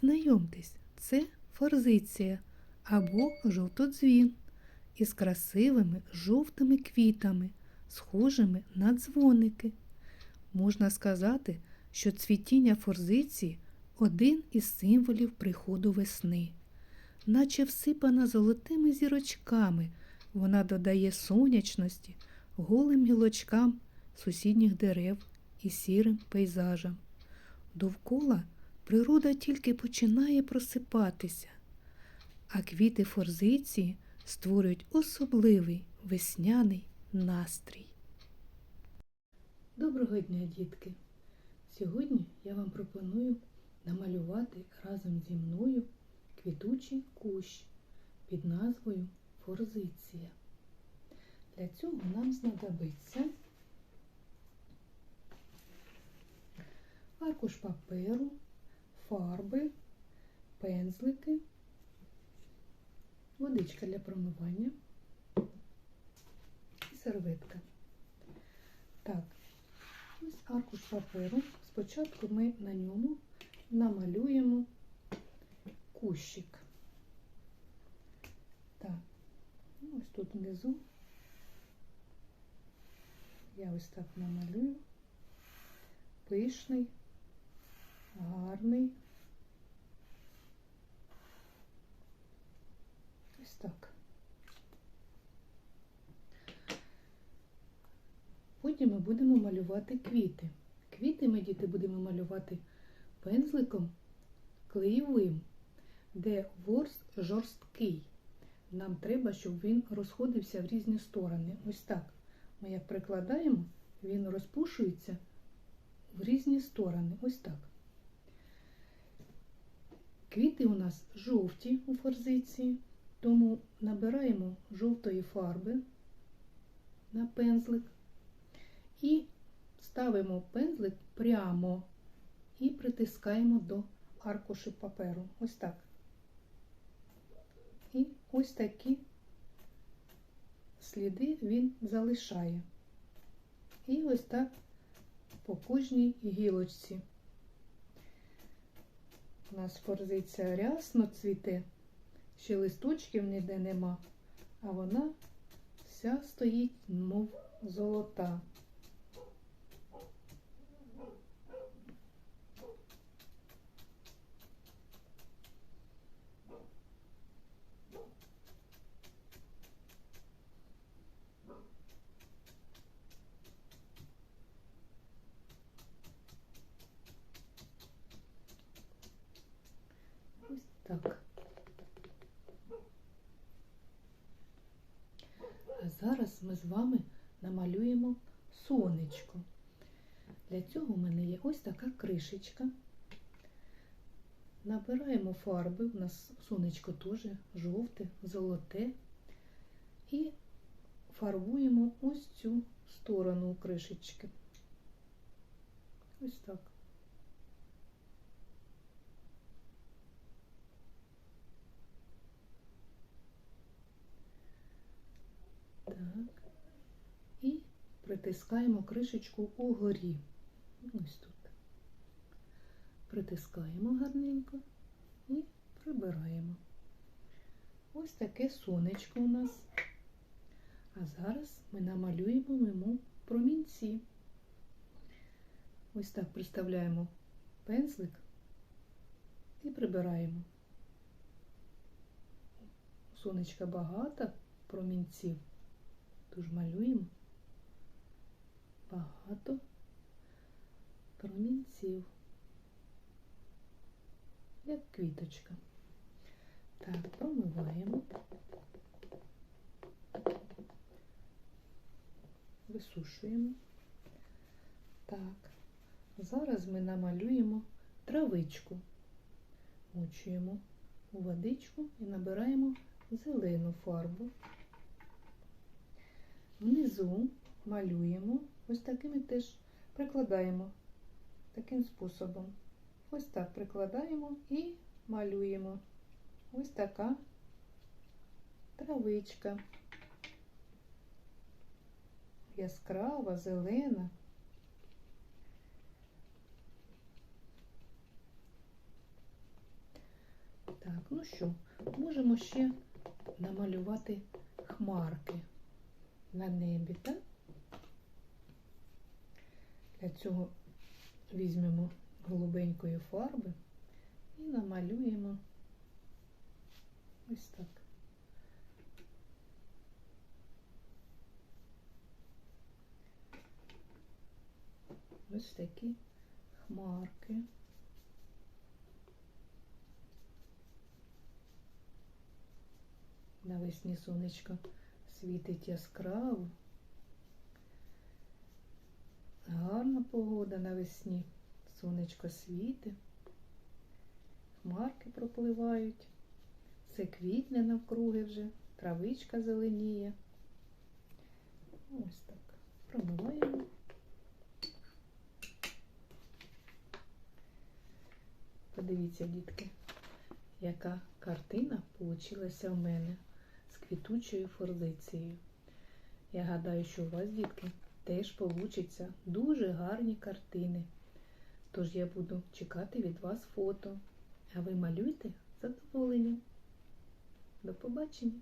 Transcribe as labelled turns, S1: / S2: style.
S1: Знайомтесь, це форзиція або жовтодзвін із красивими жовтими квітами, схожими на дзвоники. Можна сказати, що цвітіння форзиції один із символів приходу весни. Наче всипана золотими зірочками, вона додає сонячності голим гілочкам сусідніх дерев і сірим пейзажам. Довкола природа тільки починає просипатися, а квіти форзиції створюють особливий весняний настрій. Доброго дня, дітки! Сьогодні я вам пропоную намалювати разом зі мною квітучий кущ під назвою форзиція. Для цього нам знадобиться аркуш паперу, фарби, пензлики, водичка для промивання і серветка. Так, ось аркуш паперу. Спочатку ми на ньому намалюємо кущик. Так, ну, ось тут внизу я ось так намалюю. Пишний, гарний. Ось так. Потім ми будемо малювати квіти. Квіти ми, діти, будемо малювати пензликом клеєвим, де ворс жорсткий. Нам треба, щоб він розходився в різні сторони. Ось так. Ми як прикладаємо, він розпушується в різні сторони. Ось так. Квіти у нас жовті у форзиції, тому набираємо жовтої фарби на пензлик і ставимо пензлик прямо і притискаємо до аркуші паперу. Ось так. І ось такі сліди він залишає. І ось так по кожній гілочці. У нас корзиця рясно цвіте, ще листочків ніде нема, а вона вся стоїть, мов золота. Ось так. А зараз ми з вами намалюємо сонечко. Для цього в мене є ось така кришечка. Набираємо фарби, у нас сонечко теж жовте, золоте. І фарбуємо ось цю сторону кришечки. Ось так. І притискаємо кришечку угорі. Ось тут. Притискаємо гарненько і прибираємо. Ось таке сонечко у нас. А зараз ми намалюємо йому промінці. Ось так приставляємо пензлик і прибираємо. Сонечка багато промінців. Тож малюємо багато промінців, як квіточка. Так, промиваємо, висушуємо. Так, зараз ми намалюємо травичку, мочуємо у водичку і набираємо зелену фарбу. Внизу малюємо, ось такими теж прикладаємо таким способом. Ось так прикладаємо і малюємо. Ось така травичка. Яскрава, зелена. Так, ну що, можемо ще намалювати хмарки на небі, так? Для цього візьмемо голубенької фарби і намалюємо ось так. Ось такі хмарки. Навесні сонечко світить яскраво. Гарна погода навесні. Сонечко світить, хмарки пропливають, все квітне навкруги вже, травичка зеленіє. Ось так. Промиваємо. Подивіться, дітки, яка картина получилася в мене з квітучою форзицією. Я гадаю, що у вас, дітки, теж получаться дуже гарні картини. Тож я буду чекати від вас фото. А ви малюйте з задоволенням. До побачення!